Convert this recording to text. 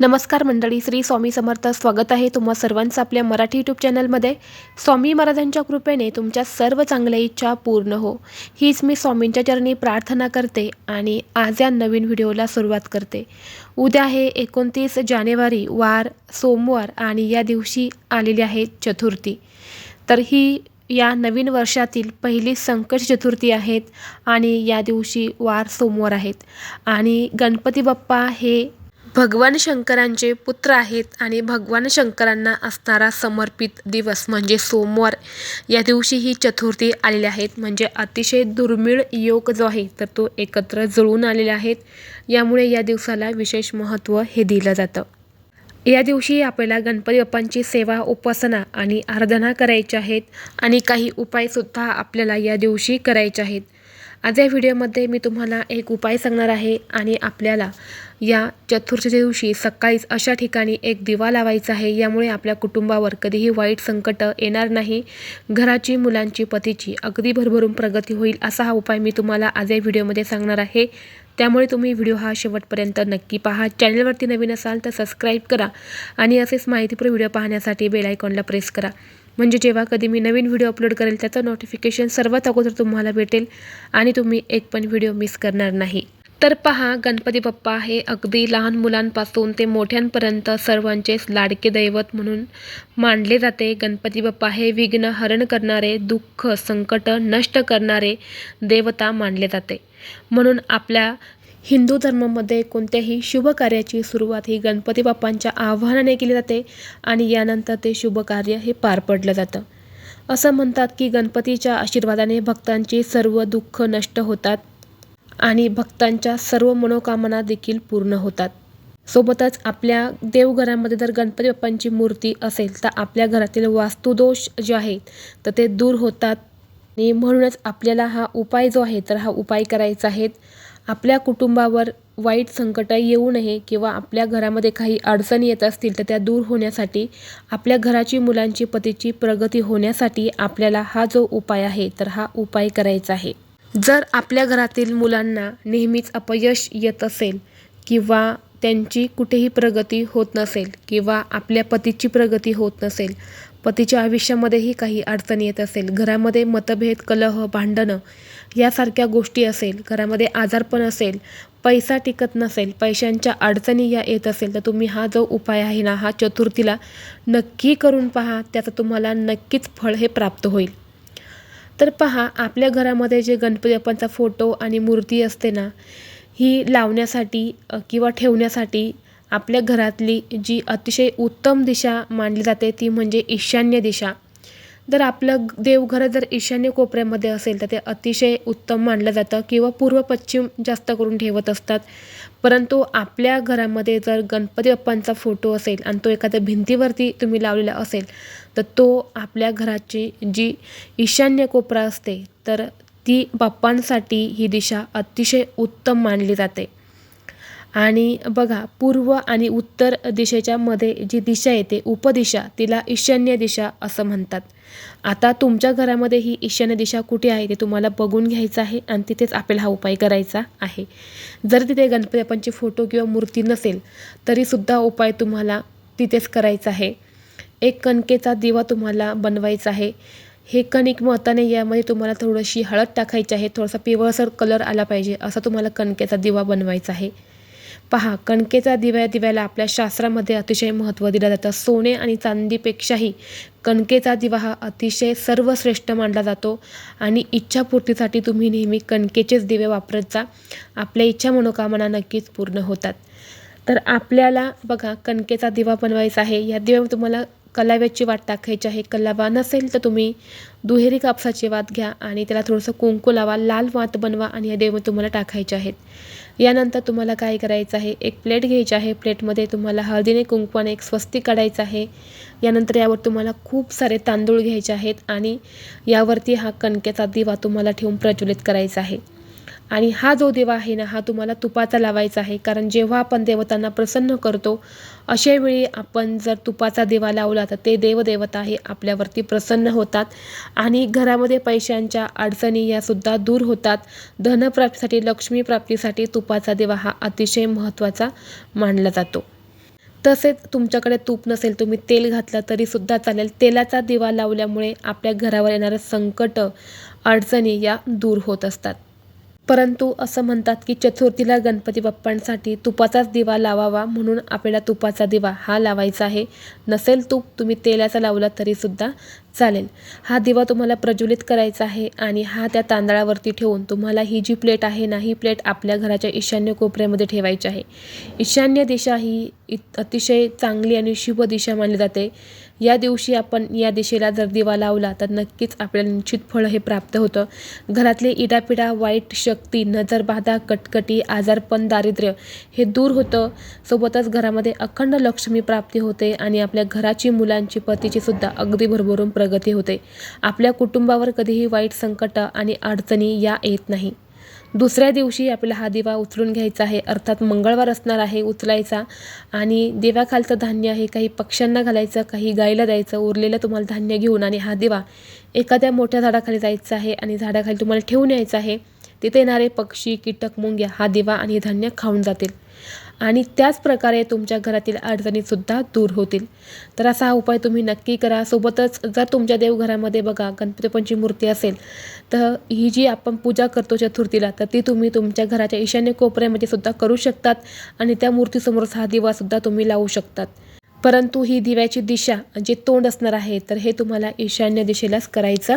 नमस्कार मंडळी श्री स्वामी समर्थ स्वागत आहे तुम्हा सर्वांचं आपल्या मराठी यूट्यूब चॅनलमध्ये. स्वामी महाराजांच्या कृपेने तुमच्या सर्व चांगल्या इच्छा पूर्ण हो. हीच मी स्वामींच्या चरणी प्रार्थना करते आणि आज या नवीन व्हिडिओला सुरुवात करते. उद्या आहे एकोणतीस जानेवारी वार सोमवार आणि या दिवशी आलेली आहे चतुर्थी. तर ही या नवीन वर्षातील पहिली संकट चतुर्थी आहेत आणि या दिवशी वार सोमवार आहेत. आणि गणपती बाप्पा हे भगवान शंकरांचे पुत्र आहेत आणि भगवान शंकरांना असणारा समर्पित दिवस म्हणजे सोमवार या दिवशी ही चतुर्थी आलेली आहेत. म्हणजे अतिशय दुर्मिळ योग जो आहे तर तो एकत्र जुळून आलेले आहेत. यामुळे या दिवसाला विशेष महत्त्व हे दिलं जातं. या दिवशी आपल्याला गणपती बाप्पांची सेवा उपासना आणि आराधना करायची आहेत आणि काही उपायसुद्धा आपल्याला या दिवशी करायचे आहेत. आज या व्हिडिओमध्ये मी तुम्हाला एक उपाय सांगणार आहे आणि आपल्याला या चतुर्थीच्या दिवशी सकाळीच अशा ठिकाणी एक दिवा लावायचा आहे. यामुळे आपल्या कुटुंबावर कधीही वाईट संकट येणार नाही. घराची मुलांची पतीची अगदी भरभरून प्रगती होईल असा हा उपाय मी तुम्हाला आज या व्हिडिओमध्ये सांगणार आहे. त्यामुळे तुम्ही व्हिडिओ हा शेवटपर्यंत नक्की पहा. चॅनलवरती नवीन असाल तर सबस्क्राईब करा आणि असेच माहितीपूर्ण व्हिडिओ पाहण्यासाठी बेल आयकॉनला प्रेस करा. म्हणजे जेव्हा कधी मी नवीन व्हिडिओ अपलोड करेल त्याचं नोटिफिकेशन सर्वात अगोदर तुम्हाला भेटेल आणि तुम्ही एक पण व्हिडिओ मिस करणार नाही. तर पहा गणपती बाप्पा हे अगदी लहान मुलांपासून ते मोठ्यांपर्यंत सर्वांचेच लाडके दैवत म्हणून मानले जाते. गणपती बाप्पा हे विघ्न हरण करणारे दुःख संकट नष्ट करणारे देवता मानले जाते. म्हणून आपल्या हिंदू धर्मामध्ये कोणत्याही शुभ कार्याची सुरुवात ही गणपती बाप्पांच्या आव्हानाने केली जाते आणि यानंतर ते शुभ कार्य हे पार पडलं जातं. असं म्हणतात की गणपतीच्या आशीर्वादाने भक्तांची सर्व दुःख नष्ट होतात आणि भक्तांच्या सर्व मनोकामना देखील पूर्ण होतात. सोबतच आपल्या देवघरामध्ये जर गणपती बाप्पांची मूर्ती असेल तर आपल्या घरातील वास्तुदोष जे आहेत तर ते दूर होतात. आणि म्हणूनच आपल्याला हा उपाय जो आहे तर हा उपाय करायचा आहे. आपल्या कुटुंबावर वाईट संकट येऊ नये किंवा आपल्या घरामध्ये काही अडचणी येत असतील तर त्या दूर होण्यासाठी आपल्या घराची मुलांची पतीची प्रगती होण्यासाठी आपल्याला हा जो उपाय आहे तर हा उपाय करायचा आहे. जर आपल्या घरातील मुलांना नेहमीच अपयश येत असेल किंवा त्यांची कुठेही प्रगती होत नसेल किंवा आपल्या पतीची प्रगती होत नसेल पतीच्या आयुष्यामध्येही काही अडचणी येत असेल घरामध्ये मतभेद कलह भांडणं यासारख्या गोष्टी असेल घरामध्ये आजारपण असेल पैसा टिकत नसेल पैशांच्या अडचणी या येत असेल तर तुम्ही हा जो उपाय आहे ना हा चतुर्थीला नक्की करून पहा त्याचं तुम्हाला नक्कीच फळ हे प्राप्त होईल. तर पहा आपल्या घरामध्ये जे गणपती बाप्पांचा फोटो आणि मूर्ती असते ना ही लावण्यासाठी किंवा ठेवण्यासाठी आपल्या घरातली जी अतिशय उत्तम दिशा मानली जाते ती म्हणजे ईशान्य दिशा. जर आपलं देवघर जर ईशान्य कोपऱ्यामध्ये असेल तर ते अतिशय उत्तम मानलं जातं किंवा पूर्व पश्चिम जास्त करून ठेवत असतात. परंतु आपल्या घरामध्ये जर गणपती बाप्पांचा फोटो असेल आणि तो एखाद्या भिंतीवरती तुम्ही लावलेला असेल तर तो आपल्या घराची जी ईशान्य कोपरा असते तर ती बाप्पांसाठी ही दिशा अतिशय उत्तम मानली जाते. आणि बघा पूर्व आणि उत्तर दिशेच्या मध्ये जी दिशा येते उपदिशा तिला ईशान्य दिशा असं म्हणतात. आता तुमच्या घरामध्ये ही ईशान्य दिशा कुठे आहे ते तुम्हाला बघून घ्यायचं आहे आणि तिथेच आपल्याला हा उपाय करायचा आहे. जर तिथे गणपती बाप्पांची फोटो किंवा मूर्ती नसेल तरीसुद्धा उपाय तुम्हाला तिथेच करायचा आहे. एक कणकेचा दिवा तुम्हाला बनवायचा आहे. हे कणिक मताने यामध्ये तुम्हाला थोडीशी हळद टाकायची आहे थोडासा पिवळसर कलर आला पाहिजे असा तुम्हाला कणकेचा दिवा बनवायचा आहे. पहा कणकेचा दिव्या दिव्याला आपल्या शास्त्रामध्ये अतिशय महत्त्व दिलं जातं. सोने आणि चांदीपेक्षाही कणकेचा दिवा हा अतिशय सर्वश्रेष्ठ मानला जातो आणि इच्छापूर्तीसाठी तुम्ही नेहमी कणकेचेच दिवे वापरत जा. आपल्या इच्छा मनोकामना नक्कीच पूर्ण होतात. तर आपल्याला बघा कणकेचा दिवा बनवायचा आहे. या दिव्यामध्ये तुम्हाला कलाव्याची वाट टाकायची आहे. कलावा नसेल तर तुम्ही दुहेरी कापसाची वात घ्या आणि त्याला थोडंसं कुंकू लावा लाल वात बनवा आणि या देव तुम्हाला टाकायचे आहेत. यानंतर तुम्हाला काय करायचं आहे? एक प्लेट घ्यायची आहे. प्लेटमध्ये तुम्हाला हळदीने कुंकवाने एक स्वस्ती काढायचं आहे. यानंतर यावर तुम्हाला खूप सारे तांदूळ घ्यायचे आहेत आणि यावरती हा कणकेचा दिवा तुम्हाला ठेवून प्रज्वलित करायचा आहे. आणि हा जो दिवा आहे ना हा तुम्हाला तुपाचा लावायचा आहे. कारण जेव्हा आपण देवतांना प्रसन्न करतो अशावेळी आपण जर तुपाचा दिवा लावला तर ते देवदेवता हे आपल्यावरती प्रसन्न होतात. आणि घरामध्ये पैशांच्या अडचणी यासुद्धा दूर होतात. धनप्राप्तीसाठी लक्ष्मीप्राप्तीसाठी तुपाचा दिवा हा अतिशय महत्त्वाचा मानला जातो. तसेच तुमच्याकडे तूप नसेल तुम्ही तेल घातलं तरीसुद्धा चालेल. तेलाचा दिवा लावल्यामुळे आपल्या घरावर येणारं संकट अडचणी या दूर होत असतात. परंतु असं म्हणतात की चतुर्थीला गणपती बाप्पांसाठी तुपाचाच दिवा लावावा म्हणून आपल्याला तुपाचा दिवा हा लावायचा आहे. नसेल तूप तुम्ही तेलाचा लावला तरीसुद्धा चालेल. हा दिवा तुम्हाला प्रज्वलित करायचा आहे आणि हा त्या तांदळावरती ठेवून तुम्हाला ही जी प्लेट आहे ना ही प्लेट आपल्या घराच्या ईशान्य कोपऱ्यामध्ये ठेवायची आहे. ईशान्य दिशा ही इत अतिशय चांगली आणि शुभ दिशा मानली जाते. या दिवशी आपण या दिशेला जर दिवा लावला तर नक्कीच आपल्याला निश्चित फळ हे प्राप्त होतं. घरातले इडापिडा वाईट शक्ती नजरबाधा कटकटी आजारपण दारिद्र्य हे दूर होतं. सोबतच घरामध्ये अखंड लक्ष्मी प्राप्ती होते आणि आपल्या घराची मुलांची पतीची सुद्धा अगदी भरभरून प्र प्रगती होते. आपल्या कुटुंबावर कधीही वाईट संकट आणि अडचणी या येत नाही. दुसऱ्या दिवशी आपल्याला हा दिवा उचलून घ्यायचा आहे. अर्थात मंगळवार असणार आहे उचलायचा आणि दिव्याखालचं धान्य आहे काही पक्ष्यांना घालायचं काही गाईला द्यायचं उरलेलं तुम्हाला धान्य घेऊन आणि हा दिवा एखाद्या मोठ्या झाडाखाली जायचं आहे आणि झाडाखाली तुम्हाला ठेवून यायचं आहे. तिथे येणारे पक्षी कीटक मुंग्या हा दिवा आणि हे धान्य खाऊन जातील. आणि त्याच प्रकारे तुमच्या घरातील अडचणीसुद्धा दूर होतील. तर असा हा उपाय तुम्ही नक्की करा. सोबतच जर तुमच्या देवघरामध्ये बघा गणपतीपंची मूर्ती असेल तर ही जी आपण पूजा करतो चतुर्थीला तर ती तुम्ही तुमच्या घराच्या ईशान्य कोपऱ्यामध्ये सुद्धा करू शकतात आणि त्या मूर्तीसमोरच हा दिवासुद्धा तुम्ही लावू शकतात. परंतु ही दिव्याची दिशा जे तोंड असणार आहे तर हे तुम्हाला ईशान्य दिशेलाच करायचं